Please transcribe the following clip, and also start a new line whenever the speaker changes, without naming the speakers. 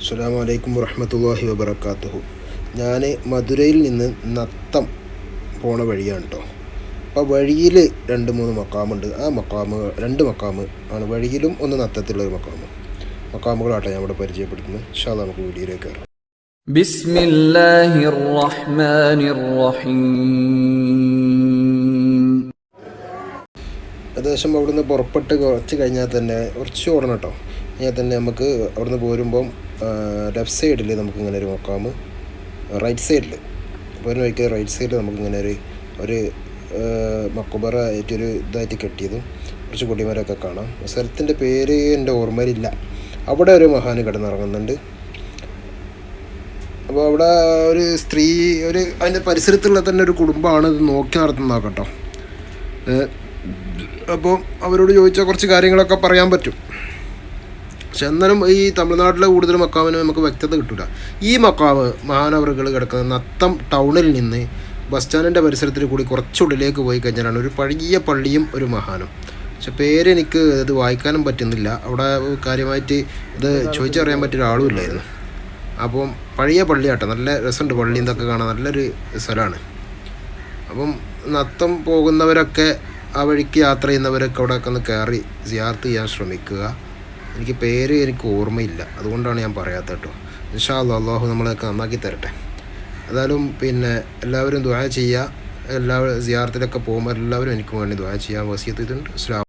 അസ്സാമലൈക്കും വലൈക്കും വറഹമത്തല്ലാഹി വബർക്കാത്തുഹു ഞാൻ മധുരയിൽ നിന്ന് നത്തം പോണ വഴിയാണ് കേട്ടോ അപ്പോൾ വഴിയിൽ രണ്ട് മൂന്ന് മക്കാമുണ്ട്. ആ മക്കാമ് രണ്ട് മക്കാമ് ആണ് വഴിയിലും ഒന്ന് നത്തത്തിലുള്ളൊരു മക്കാമ്. മക്കാമുകളാട്ടെ ഞാൻ ഇവിടെ പരിചയപ്പെടുത്തുന്നത്. ഷാ നമുക്ക് വീഡിയോയിലേക്ക് കയറാം
ബിസ്മില്ലാഹിർ റഹ്മാനിർ റഹീം
ഏകദേശം അവിടുന്ന് പുറപ്പെട്ട് കുറച്ച് കഴിഞ്ഞാൽ തന്നെ കുറച്ച് ഓടണം കേട്ടോ കഴിഞ്ഞാൽ തന്നെ നമുക്ക് അവിടുന്ന് പോരുമ്പം ലെഫ്റ്റ് സൈഡിൽ നമുക്കിങ്ങനെ ഒരു മുക്കാമ് റൈറ്റ് സൈഡിൽ പോരുന്ന വഴിക്ക് റൈറ്റ് സൈഡിൽ നമുക്കിങ്ങനെ ഒരു ഒരു മക്കുബറ ആയിട്ടൊരു ഇതായിട്ട് കെട്ടിയതും കുറച്ച് കൊടിമരമൊക്കെ കാണാം. സ്ഥലത്തിന്റെ പേര് എന്റെ ഓർമ്മയിലില്ല. അവിടെ ഒരു മഹാന് കിടന്നിറങ്ങുന്നുണ്ട്. അപ്പോൾ അവിടെ ഒരു സ്ത്രീ ഒരു അതിന്റെ പരിസരത്തുള്ള തന്നെ ഒരു കുടുംബമാണ് ഇത് നോക്കി നടത്തുന്നത് കേട്ടോ. അപ്പോൾ അവരോട് ചോദിച്ചാൽ കുറച്ച് കാര്യങ്ങളൊക്കെ പറയാൻ പറ്റും. പക്ഷെ എന്നാലും ഈ തമിഴ്നാട്ടിലെ കൂടുതൽ മക്കാമിന് നമുക്ക് വ്യക്തത കിട്ടില്ല ഈ മക്കാവ് മഹാനവറുകൾ കിടക്കുന്ന നത്തം ടൗണിൽ നിന്ന് ബസ് സ്റ്റാൻഡിന്റെ പരിസരത്തിൽ കൂടി കുറച്ചുള്ളിലേക്ക് പോയി കഴിഞ്ഞാലാണ് ഒരു പഴകിയ പള്ളിയും ഒരു മഹാനും. പക്ഷെ പേര് എനിക്ക് ഇത് വായിക്കാനും പറ്റുന്നില്ല. അവിടെ കാര്യമായിട്ട് ഇത് ചോദിച്ചറിയാൻ പറ്റിയ ഒരാളും ഇല്ലായിരുന്നു. അപ്പം പഴയ പള്ളിയാട്ടോ നല്ല രസമുണ്ട് പള്ളി എന്നൊക്കെ കാണാൻ നല്ലൊരു സ്ഥലമാണ്. അപ്പം നത്തം പോകുന്നവരൊക്കെ ആ വഴിക്ക് യാത്ര ചെയ്യുന്നവരൊക്കെ അവിടെയൊക്കെ ഒന്ന് കയറി സിയാർത്ത് ചെയ്യാൻ ശ്രമിക്കുക. എനിക്ക് പേര് എനിക്ക് ഓർമ്മയില്ല. അതുകൊണ്ടാണ് ഞാൻ പറയാത്തത് കേട്ടോ. ഇൻഷാ അള്ളാഹു നമ്മളെയൊക്കെ നന്നാക്കി തരട്ടെ. ഏതായാലും പിന്നെ എല്ലാവരും ദ്വാ ചെയ്യുക. എല്ലാവരും സിയാർത്തിലൊക്കെ പോകുമ്പോൾ എല്ലാവരും എനിക്ക് വേണ്ടി ദ്വാ ചെയ്യാൻ വസിയത്ത് ഇതുണ്ട്. അസ്സലാമു